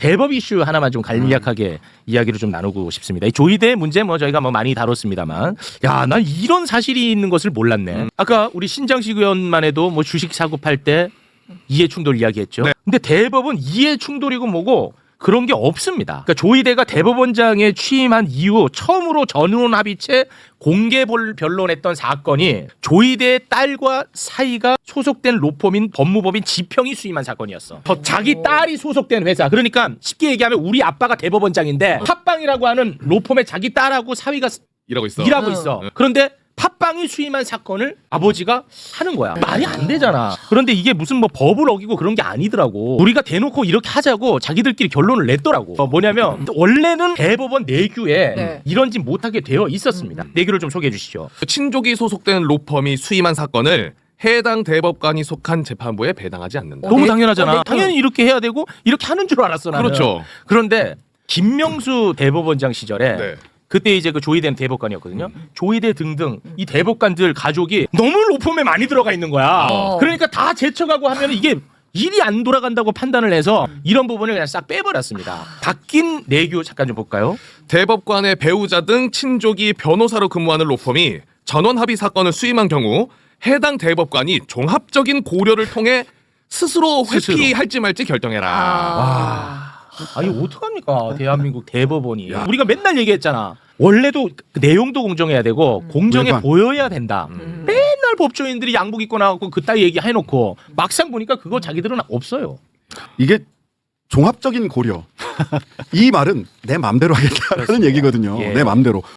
대법 이슈 하나만 좀 간략하게 이야기를 좀 나누고 싶습니다. 이 조이대 문제 뭐 저희가 뭐 많이 다뤘습니다만, 야, 난 이런 사실이 있는 것을 몰랐네. 아까 우리 신장식 의원만 해도 뭐 주식 사고 팔 때 이해 충돌 이야기했죠. 네. 근데 대법은 이해 충돌이고 뭐고 그런 게 없습니다. 그러니까 조이대가 대법원장에 취임한 이후 처음으로 전원 합의체 공개 볼- 변론했던 사건이 조이대의 딸과 사이가 소속된 로펌인 법무법인 지평이 수임한 사건이었어. 저 자기 딸이 소속된 회사. 그러니까 쉽게 얘기하면 우리 아빠가 대법원장인데 팟빵이라고 하는 로펌의 자기 딸하고 사위가 이러고 있어. 일하고 있어. 그런데 팟빵이 수임한 사건을 아버지가 하는 거야. 말이 안 되잖아. 그런데 이게 무슨 뭐 법을 어기고 그런 게 아니더라고. 우리가 대놓고 이렇게 하자고 자기들끼리 결론을 냈더라고. 어, 뭐냐면 원래는 대법원 내규에 네. 이런 짓 못하게 되어 있었습니다. 내규를 좀 소개해 주시죠. 친족이 소속된 로펌이 수임한 사건을 해당 대법관이 속한 재판부에 배당하지 않는다. 너무 네. 당연하잖아. 어, 네. 당연히 이렇게 해야 되고 이렇게 하는 줄 알았어 나는. 그렇죠. 그런데 김명수 대법원장 시절에 네. 그때 이제 그 조이대 대법관이었거든요. 조이대 등등 이 대법관들 가족이 너무 로펌에 많이 들어가 있는 거야. 어. 그러니까 다 제쳐가고 하면 이게 일이 안 돌아간다고 판단을 해서 이런 부분을 그냥 싹 빼버렸습니다. 바뀐 내규 잠깐 좀 볼까요? 대법관의 배우자 등 친족이 변호사로 근무하는 로펌이 전원 합의 사건을 수임한 경우 해당 대법관이 종합적인 고려를 통해 스스로 스스로. 회피할지 말지 결정해라. 아. 아니 어떡합니까 대한민국 대법원이 우리가 맨날 얘기했잖아 원래도 그 내용도 공정해야 되고 공정해 물관. 보여야 된다 음. 맨날 법조인들이 양복 입고 나가고 그따위 얘기 해놓고 막상 보니까 그거 자기들은 없어요 이게 종합적인 고려. 이 말은 내 맘대로 하겠다라는 그렇습니다. 얘기거든요. 예. 내 맘대로.